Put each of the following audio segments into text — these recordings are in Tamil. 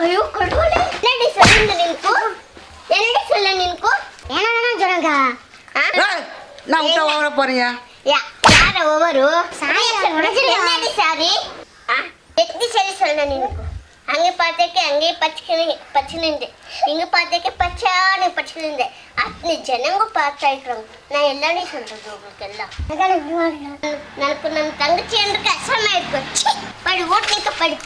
ಅಯ್ಯೋ ಕಡ್ಕೊಳೆ ಲೇಡಿ ಸಲ್ಲಿಂದ ನಿನ್ಕು ಎಲ್ಡಿ ಸಲ್ಲ ನಿನ್ಕು ಏನಣ್ಣ ಜೊರಂಗ ನಾ ಊಟ ಹೋಗ್ರ ಪರ್ಯ ಯಾರ ಓವರು ಸಾಯಿ ಎನ್ನಡಿ ಸಾರಿ ಎತ್ತಿ ಸರಿ ಸಲ್ಲ ನಿನ್ಕು ಹಂಗೆ ಪಾತಕ್ಕೆ ಹಂಗೆ ಪಚ್ಚಿನ ಪಚ್ಚಿನಿಂದೆ ಹಿಂಗೆ ಪಾತಕ್ಕೆ ಪಚ್ಚಾನೆ ಪಚ್ಚಿನಿಂದೆ ಅತ್ನಿ ಜನಂಗೂ ಪಾತ್ರ ಇಟ್ರು ನಾ ಎಲ್ಲಾನೇ ಸಂತೋಷ ಹೋಗ್ಬೇಕೆಲ್ಲ ನನಗೆ ನನ್ನ ತಂಗಚಿ ಚಂದ್ರಕ್ಕೆ ಅಸಮ ಇಟ್ಕೊ ಪಡಿ ಓಟ್ಲಿಕ್ಕೆ ಪಡಿ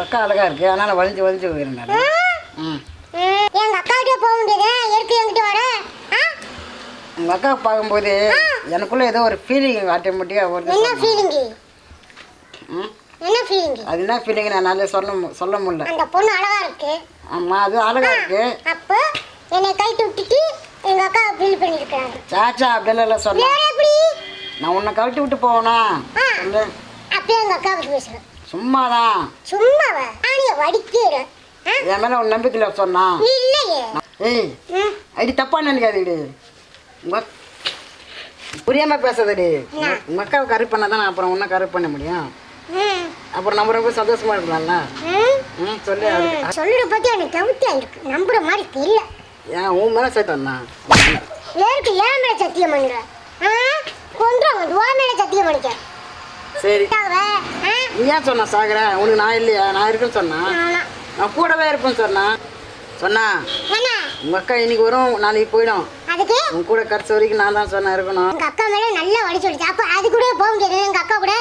இருக்க உங்க அக்கா அழகா இருக்கு. அதனால வலிஞ்சு வலிஞ்சு போயிருந்தேன் ம் ம், எங்க அக்காகிட்டே போக வேண்டியது? எதுக்கு என்கிட்ட வர. ஆ? உங்க அக்கா பார்க்கும்போது எனக்குள்ள ஏதோ ஒரு ஃபீலிங் ஆட்டோமேட்டிக்காக வருது என்ன. ஃபீலிங்கு ம்? என்ன ஃபீலிங்கு அது என்ன ஃபீலிங் நான் நல்லா சொல்ல சொல்ல முடியல. அந்த பொண்ணு அழகா இருக்கு. ஆமா அது அழகா இருக்கு. அப்போ என்னை கைட்டு விட்டுட்டு எங்க அக்கா ஃபீல் பண்ணிருக்காங்க சாச்சா சொன்னேன் வேற எப்படி நான் உன்னை கழட்டி விட்டு போவேனா? அப்படியே எங்க அக்கா பேசுறேன். சும்மாதான். சும்மாவா? ஆணிய வடிக்கிறேன்? என் மேல உன் நம்பிக்கையில் சொன்னான் இல்லையே. ஏய் அடி தப்பா நினைக்காதீடி. புரியாம பேசாதடி. உங்க- உங்க அக்காவை கரெக்ட் பண்ணா தான் அப்புறம் உன்னை கரெக்ட் பண்ண முடியும்? அப்புறம் நம்ம ரொம்ப சந்தோஷமா இருக்கலாம்ல? சொல்லு சொல்லுற பத்தி எனக்கு தவிர்த்தியா இருக்கு. நம்புற மாதிரி தெரியல. ஏன் உன் மேல சேர்த்தா ஏருக்கு ஏன் மேல சத்தியம் பண்ணுற கொண்டுறாங்க துவா மேல சத்தியம் பண்ணிக்க. சரி? நீ ஏன் சொன்ன சாகுற உனக்கு நான் இல்லையா? நான் இருக்குன்னு சொன்னா? ஆமா. நான் கூடவே இருப்பேன்னு சொன்னா? சொன்னா? உங்க அக்கா இன்னைக்கு வரும் நாளைக்கு போயிடும். அதுக்கு? உன் கூட கடைசி வரைக்கும் நான் தான் சொன்னேன் இருக்கணும். அக்கா மேல நல்லா வழி சொல்லிச்சு அப்ப அது கூட போக முடியாது. எங்க அக்கா கூட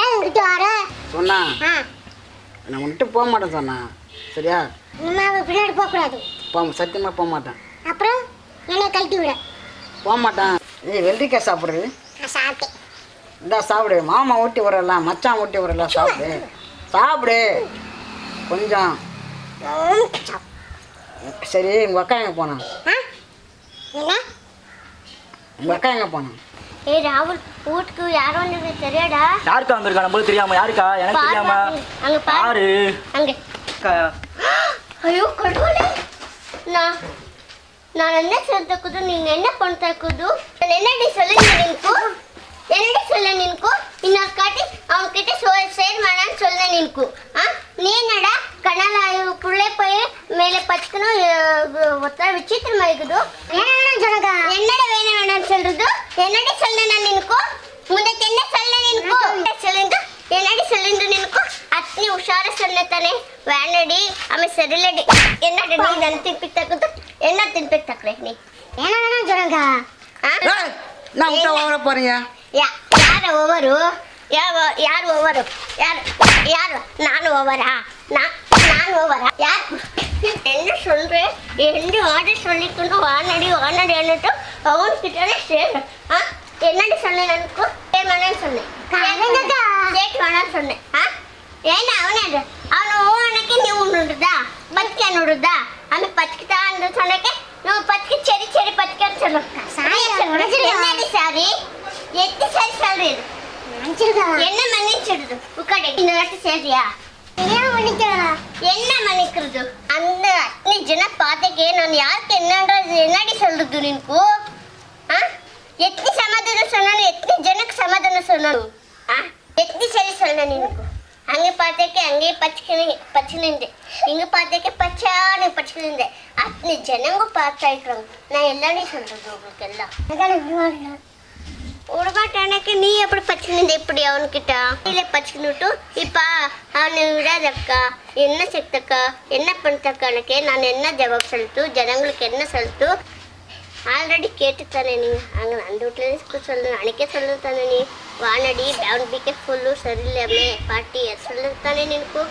ஏன் எங்கிட்ட வர? சொன்னா? நான் உன்கிட்ட போக மாட்டேன் சொன்னா. சரியா? அவ பின்னாடி போக கூடாது. போ சத்தியமா போக மாட்டேன். அப்புறம் என்னை கழட்டி விட. போக மாட்டேன். ஏய் வெள்ளரிக்காய் சாப்பிடுறது? சாப்பிட்டேன். இந்தா சாப்பிடு. மாமா ஊட்டி விடலாம் மச்சான் ஊட்டி விடலாம் சாப்பிடு. சாப்பிடு. கொஞ்சம். சரி உங்கள் அக்கா எங்கே போனான் உங்கள் அக்கா எங்கே போனான் வீட்டுக்கு யார் தெரியாடா யாருக்கா வந்திருக்கா? நம்ம யாருக்கா? எனக்கு தெரியாம. அங்க பாரு. அங்க. ஐயோ கடவுளே. நான் நான் என்ன சொல்றது நீங்க என்ன பண்றது என்ன நீ சொல்லுங்க எனக்கு சொல்ல நின்க்கும் இன்னொருக்காட்டி அவங்கக்கிட்ட சொல் சேர்மானான்னு சொல்ல நின்க்கும் ஆ நீ என்னடா கணால் புள்ளே போய் மேலே பச்சுக்கணும் ஒத்த விசித்திரமா இருக்குது வேணாம் சொல்லுங்க என்னடா வேணும் வேணாம்னு சொல்றது என்னடி சொல்ல நான் நின்க்கும் ಮುಂದಕ್ಕೆ ಎಣ್ಣೆ ಸಲ್ಲ ನಿನ್ಕು ಸಲಿಂದು என்னடி ಸಲಿಂದು ನಿನ್ಕು ಅತ್ನಿ ಹುಷಾರ ಸೊನ್ನೆ ತಾನೆ ವ್ಯಾನಡಿ ಆಮೇಲೆ ಸರಿಲಡಿ ಎನ್ನಡಿ ನೀ ನನ್ನ ತಿನ್ಪಿಕ್ ತಕ್ಕದು ಎನ್ನ ತಿನ್ಪಿಕ್ ತಕ್ರೆ ನೀ ಏನೋ ಜರಂಗ ನಾ ಊಟ ಹೋಗ್ರ ಯಾರು ಓವರು ಯಾವ ಯಾರು ಓವರು ಯಾರು ಯಾರು ನಾನು ಓವರಾ நான் ஓவரா யார் என்ன சொல்கிறேன் ரெண்டு ஆர்டர் சொல்லிக்கொண்டு வானடி வானடி என்னட்டு அவன் கிட்டே சேரும் ஆ என்னடி சொன்னேன் எனக்கு வேணான்னு சொன்னேன் கேட்டு வேணான்னு சொன்னேன் ஆ ஏன்னா அவனே அவனை உனக்கு நீ உண்டுதா பத்துக்கு என்னுடுதா அந்த பத்துக்கு தான் சொன்னக்கே నువ్వు పతికి చెరి చెరి పతికి అని చదువు సారీ ಎತ್ತಿ ಸರಿ ಸರಿ ಇದು ಎಣ್ಣೆ ಮನಿಚಿಡುದು ಉಕ್ಕಡೆ ಇನ್ನೊಟ್ಟು ಸೇರಿಯಾ என்ன மன்னிக்கிறது அந்த நிஜன பாத்தக்கே நான் யாருக்கு என்னன்றது என்னடி சொல்றது நினக்கு எத்தனை சமாதானம் சொன்னாலும் எத்தனை ஜனக்கு சமாதானம் சொன்னாலும் எத்தனை சரி சொன்ன நினக்கு அங்கே பார்த்தக்கே அங்கே பச்சை பச்சைந்து இங்கே பார்த்தக்கே பச்சானு பச்சைந்து அத்தனை ஜனங்க பார்த்தா இருக்கிறாங்க நான் எல்லாமே சொல்றது உங்களுக்கு எல்லாம் ఉడబట్టడానికి నీ ఎప్పుడు పచ్చింది ఇప్పుడు ఎవరికిట నీళ్ళే పచ్చినట్టు ఇప్ప అవును విడాదక్క ఎన్న శక్తక్క என்ன పంతక్కనకి నన్ను என்ன జవాబు సొలుతు జనங்களுக்கு ఎన్న సొలుతు ஆல்ரெடி கேட்டுத்தானே அங்கே அந்த வீட்டில் சொல்லு. அன்றைக்கே சொல்லுத்தானே நீ. வானடி டவுன் பிக்கே ஃபுல்லும் சரியில்லாமே பாட்டி சொல்லுத்தானே நினைக்கும்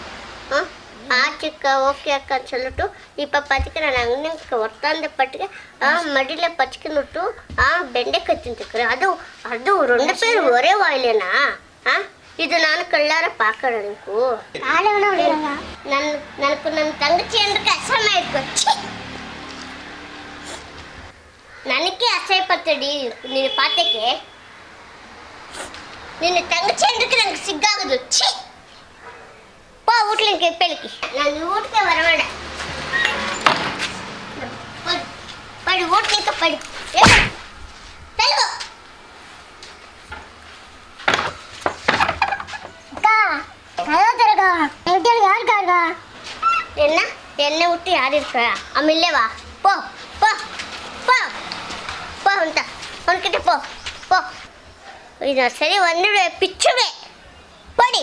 ஆ? ಆಚಕ್ಕ ಓಕೆ ಅಕ್ಕ ಅಂತ சொல்லிட்டு இப்போ பார்த்திக்கிற நான் அங்கே ஒருத்தாந்த பட்டுக்கு மடியில் பச்சிக்கிட்டு ஆ ಬೆಂಡೆಕಾಯಿ ತಿಂತಿக்கிறேன் ಅದು ಅದು ரெண்டு பேர் ஒரே வாயிலேனா ஆ ಇದು ನಾನು ಕಳ್ಳಾರ ಪಾಕಡ ನಿಂಕು ನನ್ನ ನನಕು ನನ್ನ ತಂಗಚಿ ಅಂದ್ರೆ ಅಸಹ್ಯ ಆಯ್ತು ನನಗೆ ಅಸಹ್ಯ ಪತ್ತಡಿ ನೀನು ಪಾತಕ್ಕೆ ನಿನ್ನ ತಂಗಚಿ ಅಂದ್ರೆ ನಂಗೆ ಸಿಗ್ಗಾಗದು ಛೀ வீட்டில் இருக்கு இப்போலைக்கு நான் வீட்டுக்கே வர மாட்டேன் படு வீட்டுக்கு படு. என்ன? என்னை விட்டு யார் இருக்கா? அமில்லே வா. போ போ போ. போ உன்ட்ட உன்கிட்ட போ போ. இது சரி வந்துடுவேன் பிச்சுவேன் போடி.